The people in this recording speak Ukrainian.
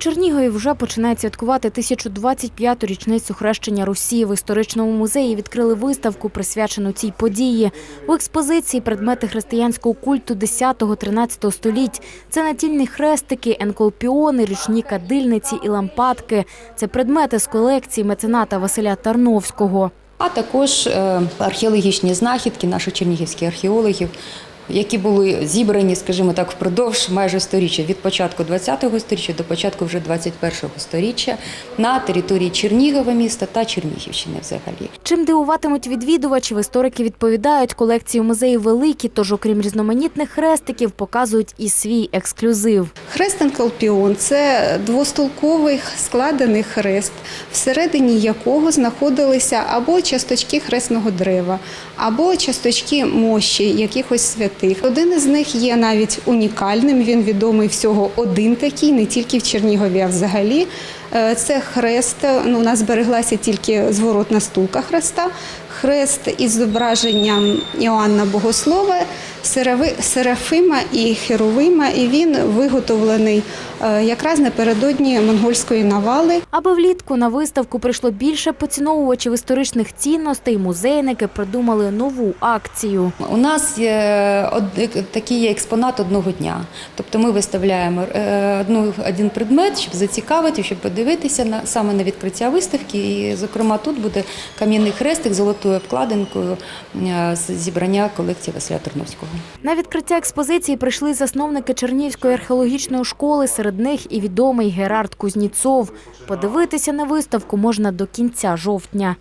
Чернігові вже починають святкувати 1025-ту річницю хрещення Русі. В історичному музеї відкрили виставку, присвячену цій події. У експозиції предмети християнського культу 10-13 століть. Це натільні хрестики, енколпіони, річні кадильниці і лампадки. Це предмети з колекції мецената Василя Тарновського. а також е, археологічні знахідки наших чернігівських археологів, які були зібрані, скажімо так, впродовж майже сторіччя від початку ХХ століття до початку вже 21-го сторіччя на території Чернігова міста та Чернігівщини взагалі. Чим дивуватимуть відвідувачів, історики відповідають, колекції у музеї великі, тож окрім різноманітних хрестиків, показують і свій ексклюзив. Хрестен Колпіон це двостолковий складений хрест, всередині якого знаходилися або часточки хресного дерева, або часточки мощі якихось святих. Один із них є навіть унікальним. Він відомий всього один такий, не тільки в Чернігові, а взагалі. Е, Це хрест. Ну, у нас збереглася тільки зворотна стулка хреста. Хрест із зображенням Іоанна Богослова, Серафима і Херовима, і він виготовлений е, якраз напередодні монгольської навали. Аби влітку на виставку прийшло більше поціновувачів історичних цінностей, музейники придумали нову акцію. У нас є од- такий є експонат одного дня. Тобто ми виставляємо е, одну, один предмет, щоб зацікавити, щоб подивитися на, саме на відкриття виставки. І, зокрема, тут буде кам'яний хрестик золотою обкладинкою е, з зібрання колекції Василя Терновського. На відкриття експозиції прийшли засновники Чернівської археологічної школи, серед них і відомий Герард Кузніцов. Подивитися на виставку можна до кінця жовтня.